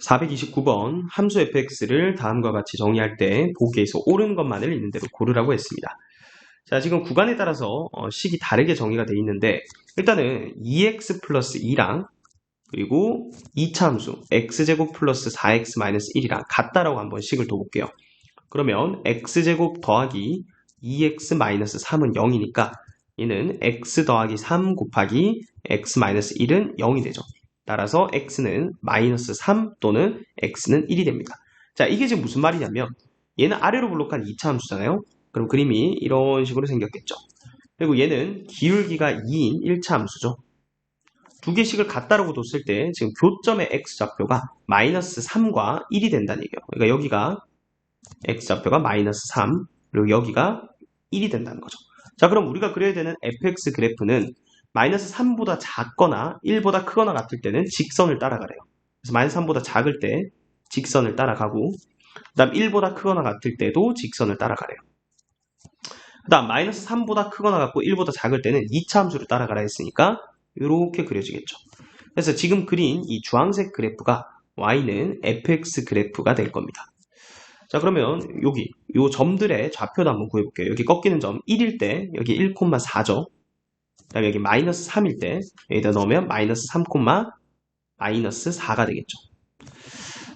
429번 함수 fx를 다음과 같이 정의할 때 보기에서 옳은 것만을 있는 대로 고르라고 했습니다. 자, 지금 구간에 따라서 어, 식이 다르게 정의가 되어 있는데 일단은 2x 플러스 2랑 그리고 2차 함수 x제곱 플러스 4x 마이너스 1이랑 같다라고 한번 식을 둬볼게요. 그러면 x제곱 더하기 2x 마이너스 3은 0이니까 얘는 x 더하기 3 곱하기 x 마이너스 1은 0이 되죠. 따라서 x는 마이너스 3 또는 x는 1이 됩니다. 자, 이게 지금 무슨 말이냐면 얘는 아래로 블록한 2차 함수잖아요. 그럼 그림이 이런 식으로 생겼겠죠. 그리고 얘는 기울기가 2인 1차 함수죠. 두 개씩을 같다라고 뒀을 때 지금 교점의 x좌표가 마이너스 3과 1이 된다는 얘기예요. 그러니까 여기가 x좌표가 마이너스 3 그리고 여기가 1이 된다는 거죠. 자 그럼 우리가 그려야 되는 fx 그래프는 마이너스 3보다 작거나 1보다 크거나 같을 때는 직선을 따라가래요. 그래서 마이너스 3보다 작을 때 직선을 따라가고 그 다음 1보다 크거나 같을 때도 직선을 따라가래요. 그 다음 마이너스 3보다 크거나 같고 1보다 작을 때는 2차 함수를 따라가라 했으니까 이렇게 그려지겠죠. 그래서 지금 그린 이 주황색 그래프가 y는 fx 그래프가 될 겁니다. 자 그러면 여기 요 점들의 좌표도 한번 구해볼게요. 여기 꺾이는 점 1일 때 여기 1,4죠. 그 다음에 여기 마이너스 3일 때 여기다 넣으면 마이너스 3, 마이너스 4가 되겠죠.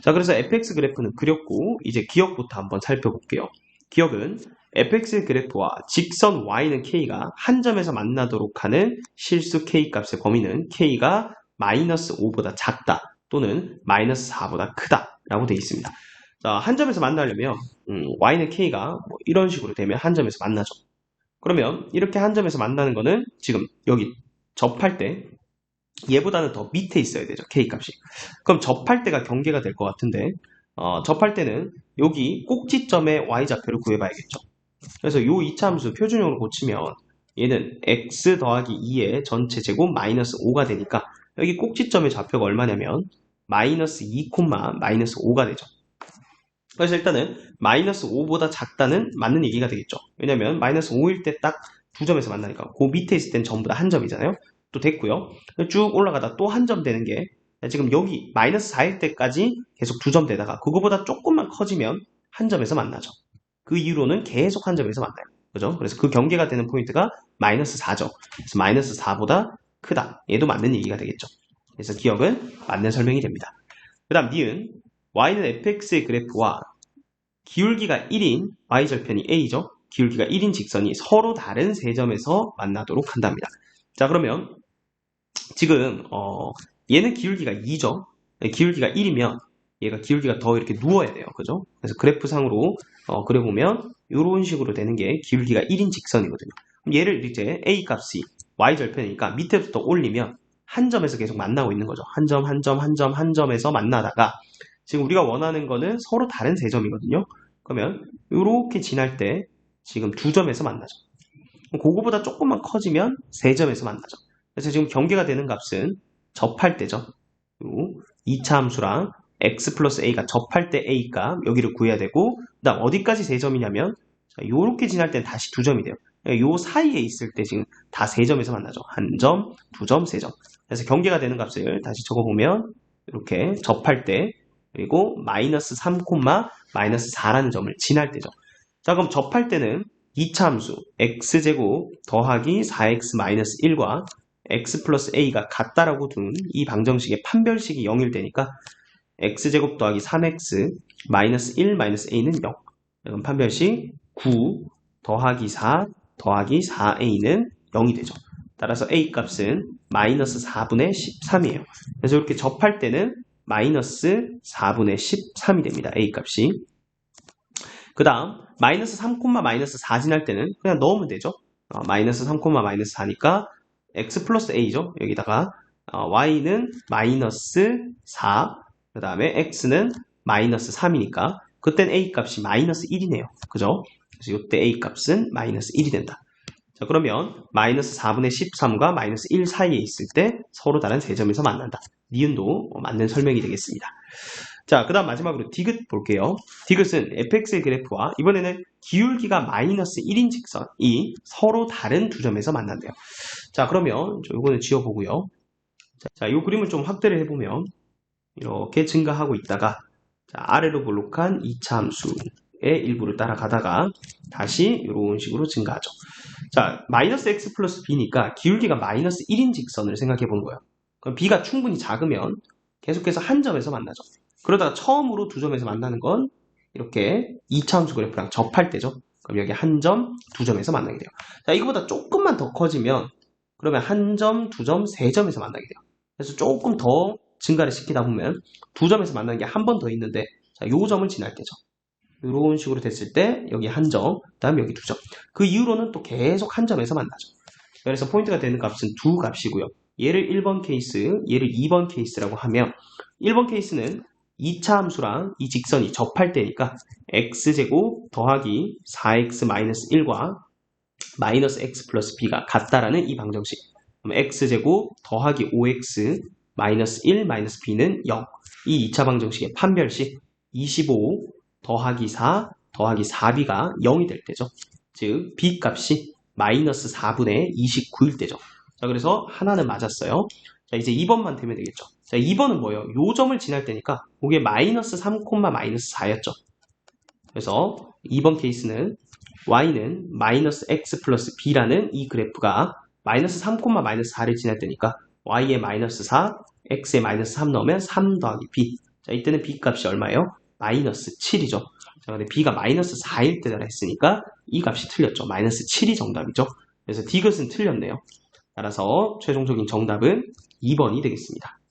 자 그래서 fx 그래프는 그렸고 이제 기억부터 한번 살펴볼게요. 기억은 fx 그래프와 직선 y는 k가 한 점에서 만나도록 하는 실수 k 값의 범위는 k가 마이너스 5보다 작다 또는 마이너스 4보다 크다 라고 되어 있습니다. 자, 한 점에서 만나려면 음, y는 k가 뭐 이런 식으로 되면 한 점에서 만나죠. 그러면 이렇게 한 점에서 만나는 거는 지금 여기 접할 때 얘보다는 더 밑에 있어야 되죠. k값이. 그럼 접할 때가 경계가 될 것 같은데 어, 접할 때는 여기 꼭지점의 y좌표를 구해봐야겠죠. 그래서 이 2차 함수 표준형으로 고치면 얘는 x 더하기 2의 전체 제곱 마이너스 5가 되니까 여기 꼭지점의 좌표가 얼마냐면 마이너스 2, 마이너스 5가 되죠. 그래서 일단은 마이너스 5보다 작다는 맞는 얘기가 되겠죠. 왜냐면 마이너스 5일 때 딱 두 점에서 만나니까 그 밑에 있을 땐 전부 다 한 점이잖아요. 또 됐고요. 쭉 올라가다 또 한 점 되는 게 지금 여기 마이너스 4일 때까지 계속 두 점 되다가 그거보다 조금만 커지면 한 점에서 만나죠. 그 이후로는 계속 한 점에서 만나요. 그죠? 그래서 그 경계가 되는 포인트가 마이너스 4죠. 그래서 마이너스 4보다 크다. 얘도 맞는 얘기가 되겠죠. 그래서 기억은 맞는 설명이 됩니다. 그 다음 니은 y는 fx의 그래프와 기울기가 1인 y절편이 a죠. 기울기가 1인 직선이 서로 다른 세 점에서 만나도록 한답니다. 자 그러면 지금 어, 얘는 기울기가 2죠. 기울기가 1이면 얘가 기울기가 더 이렇게 누워야 돼요. 그죠? 그래서 그래프상으로 어, 그려보면 이런 식으로 되는 게 기울기가 1인 직선이거든요. 얘를 이제 a 값이 y절편이니까 밑에부터 올리면 한 점에서 계속 만나고 있는 거죠. 한 점, 한 점, 한 점, 한 점에서 만나다가 지금 우리가 원하는 거는 서로 다른 세 점이거든요. 그러면 이렇게 지날 때 지금 두 점에서 만나죠. 그거보다 조금만 커지면 세 점에서 만나죠. 그래서 지금 경계가 되는 값은 접할 때죠. 2차 함수랑 x 플러스 a가 접할 때 a 값 여기를 구해야 되고 그 다음 어디까지 세 점이냐면 이렇게 지날 때는 다시 두 점이 돼요. 요 사이에 있을 때 지금 다 세 점에서 만나죠. 한 점, 두 점, 세 점. 그래서 경계가 되는 값을 다시 적어보면 이렇게 접할 때 그리고 마이너스 3, 마이너스 4라는 점을 지날 때죠. 자 그럼 접할 때는 2차 함수 x제곱 더하기 4x 마이너스 1과 x 플러스 a가 같다라고 둔 이 방정식의 판별식이 0일 때니까 x제곱 더하기 3x 마이너스 1 마이너스 a는 0 그럼 판별식 9 더하기 4 더하기 4a는 0이 되죠. 따라서 a 값은 마이너스 4분의 13이에요. 그래서 이렇게 접할 때는 마이너스 4분의 13이 됩니다. a 값이. 그 다음 마이너스 3, 마이너스 4 지날 때는 그냥 넣으면 되죠. 어, 마이너스 3, 마이너스 4니까 x 플러스 a죠. 여기다가 어, y는 마이너스 4, 그 다음에 x는 마이너스 3이니까 그땐 a 값이 마이너스 1이네요. 그죠? 그래서 이때 a 값은 마이너스 1이 된다. 자 그러면 마이너스 4분의 13과 마이너스 1 사이에 있을 때 서로 다른 세 점에서 만난다. 니은도 맞는 설명이 되겠습니다. 자, 그 다음 마지막으로 디귿 볼게요. 디귿은 fx의 그래프와 이번에는 기울기가 마이너스 1인 직선이 서로 다른 두 점에서 만난대요. 자, 그러면 이거는 지워보고요. 자, 이 그림을 좀 확대를 해보면 이렇게 증가하고 있다가 자, 아래로 볼록한 2차 함수의 일부를 따라가다가 다시 이런 식으로 증가하죠. 자, 마이너스 x 플러스 b니까 기울기가 마이너스 1인 직선을 생각해 보는 거예요. 그럼 b가 충분히 작으면 계속해서 한 점에서 만나죠. 그러다가 처음으로 두 점에서 만나는 건 이렇게 2차 함수 그래프랑 접할 때죠. 그럼 여기 한 점, 두 점에서 만나게 돼요. 자, 이거보다 조금만 더 커지면 그러면 한 점, 두 점, 세 점에서 만나게 돼요. 그래서 조금 더 증가를 시키다 보면 두 점에서 만나는 게 한 번 더 있는데 자, 요 점을 지날 때죠. 이런 식으로 됐을 때 여기 한 점, 그다음 여기 두 점. 그 이후로는 또 계속 한 점에서 만나죠. 그래서 포인트가 되는 값은 두 값이고요. 얘를 1번 케이스, 얘를 2번 케이스라고 하면 1번 케이스는 2차 함수랑 이 직선이 접할 때니까 x제곱 더하기 4x-1과 마이너스 x 플러스 b가 같다라는 이 방정식. x제곱 더하기 5x 마이너스 1 마이너스 b는 0. 이 2차 방정식의 판별식 25 더하기 4 더하기 4b가 0이 될 때죠. 즉 b 값이 마이너스 4분의 29일 때죠. 자 그래서 하나는 맞았어요. 자 이제 2번만 되면 되겠죠. 자 2번은 뭐예요? 요 점을 지날 때니까 그게 마이너스 3, 마이너스 4였죠. 그래서 2번 케이스는 y는 마이너스 x 플러스 b라는 이 그래프가 마이너스 3, 마이너스 4를 지날 때니까 y에 마이너스 4, x에 마이너스 3 넣으면 3 더하기 b. 자 이때는 b 값이 얼마예요? 마이너스 7이죠. 자 근데 b가 마이너스 4일 때라 했으니까 이 값이 틀렸죠. 마이너스 7이 정답이죠. 그래서 디귿은 틀렸네요. 따라서 최종적인 정답은 2번이 되겠습니다.